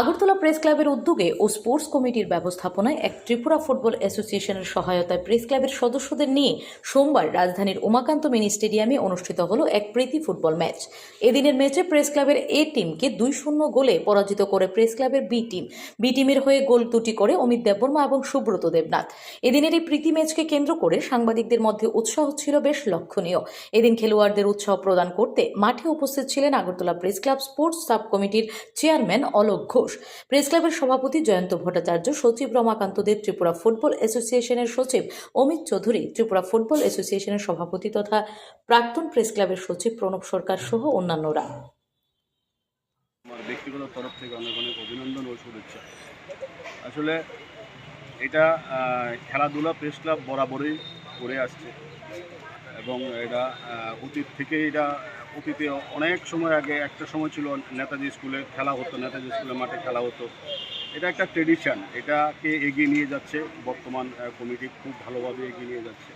Agartala press ক্লাবের উদ্যোগে ও sports কমিটির ব্যবস্থাপনায় এক ত্রিপুরা ফুটবল অ্যাসোসিয়েশনের সহায়তায় প্রেস ক্লাবের সদস্যদের নিয়ে সোমবার রাজধানীর উমাকান্ত মিনি স্টেডিয়ামে অনুষ্ঠিত হলো এক প্রীতি ফুটবল ম্যাচ। এদিনের ম্যাচে প্রেস ক্লাবের এ টিমকে দুই শূন্য গোলে পরাজিত করে প্রেস ক্লাবের বি টিম। বি টিমের হয়ে গোল দুটি করে অমিত দেববর্মা এবং সুব্রত দেবনাথ। এদিনের এই প্রীতি ম্যাচকে কেন্দ্র করে সাংবাদিকদের মধ্যে উৎসাহ ছিল বেশ লক্ষণীয়। এদিন খেলোয়াড়দের উৎসাহ প্রদান করতে মাঠে উপস্থিত ছিলেন Agartala press club sports sub কমিটির চেয়ারম্যান অলোক ঘোষ। প্রেস ক্লাবের সভাপতি জয়ন্ত ভট্টাচার্য, সচিব রমাকান্ত দেব, ত্রিপুরা ফুটবল অ্যাসোসিয়েশনের সচিব অমিত চৌধুরী, ত্রিপুরা ফুটবল অ্যাসোসিয়েশনের সভাপতি তথা প্রাক্তন প্রেস ক্লাবের সচিব প্রণব সরকার সহ অন্যান্যরা। ব্যক্তিগত আসলে এটা খেলাধুলা প্রেস ক্লাব বরাবরই করে আসছে এবং এটা অতীত থেকে এটা অতীতে অনেক সময় আগে একটা সময় ছিল নেতাজি স্কুলে খেলা হতো, নেতাজি স্কুলের মাঠে খেলা হতো। এটা একটা ট্রেডিশন এটাকে এগিয়ে নিয়ে যাচ্ছে। বর্তমান কমিটি খুব ভালোভাবে এগিয়ে নিয়ে যাচ্ছে।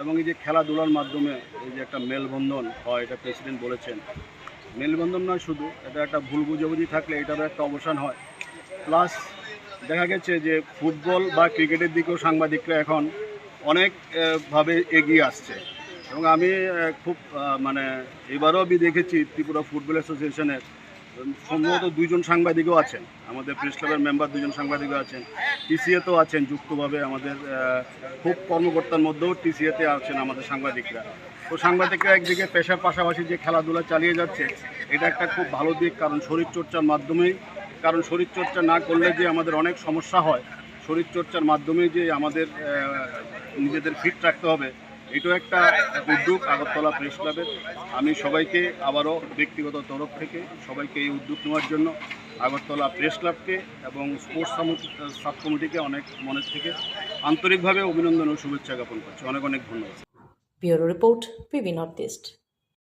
এবং এই যে খেলাধুলার মাধ্যমে এই যে একটা মেলবন্ধন হয়, এটা প্রেসিডেন্ট বলেছেন। মেলবন্ধন নয় শুধু, এটা একটা ভুল বুঝাবুঝি থাকলে এটারও একটা অবসান হয়। প্লাস দেখা গেছে যে ফুটবল বা ক্রিকেটের দিকেও সাংবাদিকরা এখন অনেকভাবে এগিয়ে আসছে। এবং আমি খুব মানে এবারও আমি দেখেছি ত্রিপুরা ফুটবল অ্যাসোসিয়েশনের সম্ভবত দুইজন সাংবাদিকও আছেন। আমাদের প্রেস ক্লাবের মেম্বার দুজন সাংবাদিকও আছেন। টিসিএতেও আছেন যুক্তভাবে, আমাদের খুব কর্মকর্তার মধ্যেও টিসিএতে আছেন আমাদের সাংবাদিকরা। তো সাংবাদিকরা একদিকে পেশার পাশাপাশি যে খেলাধুলা চালিয়ে যাচ্ছে, এটা একটা খুব ভালো দিক, কারণ শরীরচর্চার মাধ্যমেই, কারণ শরীরচর্চা না করলে যে আমাদের অনেক সমস্যা হয়, শরীরচর্চার মাধ্যমেই যে আমাদের নিজেদের ফিট রাখতে হবে এটাও একটা উদ্যোগ আগরতলা প্রেস ক্লাবের। আমি সবাইকে আবারও ব্যক্তিগত তরফ থেকে সবাইকে এই উদ্যোগ নেওয়ার জন্য আগরতলা প্রেস ক্লাবকে এবং স্পোর্টস সাব কমিটিকে অনেক মনের থেকে আন্তরিকভাবে অভিনন্দন ও শুভেচ্ছা জ্ঞাপন করছি। অনেক অনেক ধন্যবাদ। Report PB north east.